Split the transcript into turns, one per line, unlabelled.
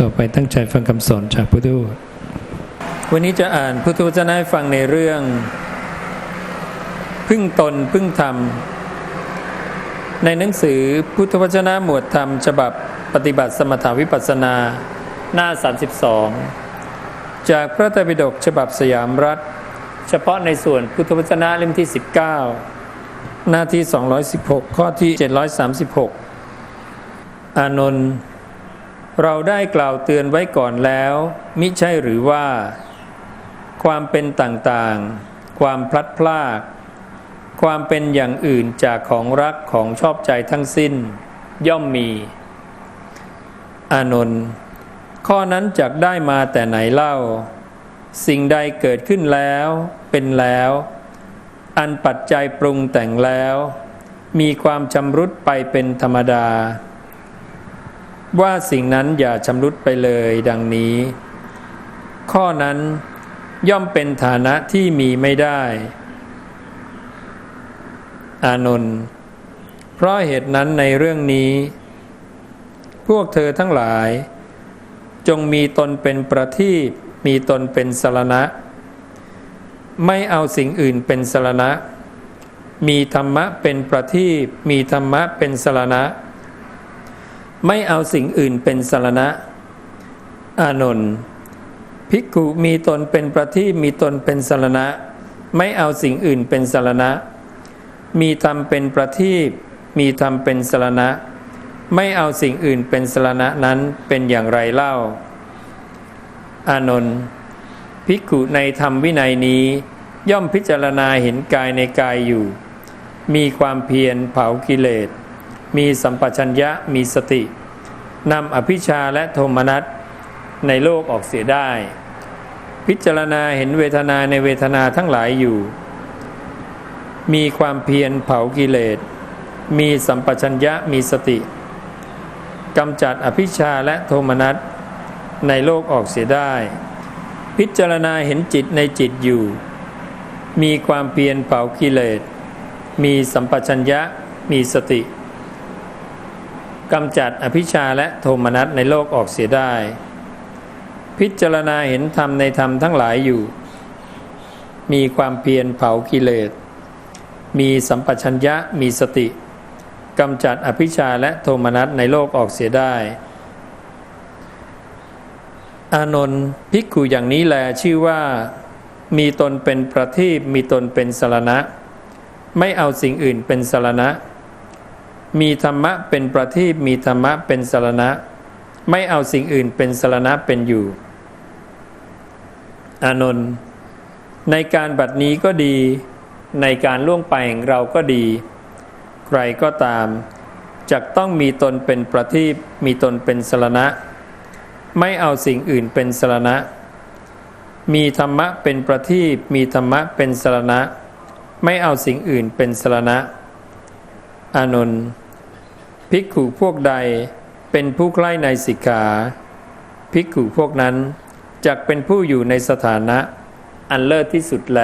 ต่อไปตั้งใจฟังคำสอนจากพุทธูวันนี้จะอ่านพุทธวจนะให้ฟังในเรื่อง พึ่งตนพึ่งธรรม ในหนังสือพุทธวจนะหมวดธรรม ฉบับปฏิบัติสมถาวิปัสสนาหน้า 32 จากพระไตรปิฎกฉบับสยามรัฐ เฉพาะในส่วนพุทธวจนะเล่มที่ 19 หน้าที่ 216 ข้อที่ 736 อานนท์ เราได้กล่าวเตือนไว้ก่อนแล้ว มิใช่หรือว่า ความเป็นต่างๆ ความพลัดพราก ความเป็นอย่างอื่นจากของรักของชอบใจทั้งสิ้น ย่อมมี อานนท์ข้อนั้นจักได้มาแต่ไหนเล่า สิ่งใดเกิดขึ้นแล้ว เป็นแล้ว อันปัจจัยปรุงแต่งแล้ว มีความชำรุดไปเป็นธรรมดา ว่าสิ่งนั้นอย่าชำรุดไปเลยดังนี้ ข้อนั้นย่อมเป็นฐานะที่มีไม่ได้ อานนท์เพราะเหตุนั้นในเรื่องนี้ พวกเธอทั้งหลาย จงมีตนเป็นประทีปมีตนเป็นสรณะ ไม่เอาสิ่งอื่นเป็นสรณะ มีธรรมะเป็นประทีปมีธรรมะเป็นสรณะ ไม่เอาสิ่งอื่นเป็นสรณะ อานนท์ภิกขุมีตนเป็นประทีปมีตนเป็นสรณะ ไม่เอาสิ่งอื่นเป็นสรณะ มีธรรมเป็นประทีปมีธรรมเป็นสรณะ ไม่เอาสิ่งอื่นเป็นสรณะนั้นเป็นอย่างไรเล่า อานนท์ภิกขุในธรรมวินัยนี้ ย่อมพิจารณาเห็นกายในกายอยู่ มีความเพียรเผากิเลส มีสัมปชัญญะมีสตินำอภิชาและโทมนัสในโลกออกเสียได้ พิจารณาเห็นเวทนาในเวทนาทั้งหลายอยู่ มีความเพียรเผากิเลส มีสัมปชัญญะมีสติกำจัดอภิชาและโทมนัสในโลกออกเสียได้ พิจารณาเห็นจิตในจิตอยู่ มีความเพียรเผากิเลส มีสัมปชัญญะมีสติ กำจัดอภิชาและโทมนัสในโลกออกเสียได้ พิจารณาเห็นธรรมในธรรมทั้งหลายอยู่ มีความเพียรเผากิเลส มีสัมปชัญญะมีสติกำจัดอภิชาและโทมนัสในโลกออกเสียได้ อานนท์ภิกขุอย่างนี้แลชื่อว่า มีตนเป็นประทีปมีตนเป็นสรณะ ไม่เอาสิ่งอื่นเป็นสรณะ มีธรรมะเป็นประทีปมีธรรมะเป็นสรณะ ไม่เอาสิ่งอื่นเป็นสรณะเป็นอยู่ อานนท์ในการบัดนี้ก็ดี ในการล่วงไปงเราก็ดี ใครก็ตามจักต้องมีตนเป็นประทีปมีตนเป็นสรณะ ไม่เอาสิ่งอื่นเป็นสรณะ มีธรรมะเป็นประทีปมีธรรมะเป็นสรณะ ไม่เอาสิ่งอื่นเป็นสรณะ อานนท์ภิกขุพวกใดเป็นผู้ใกล้ในสิกขาภิกขุพวกนั้นจักเป็นผู้อยู่ในสถานะอันเลิศที่สุดแล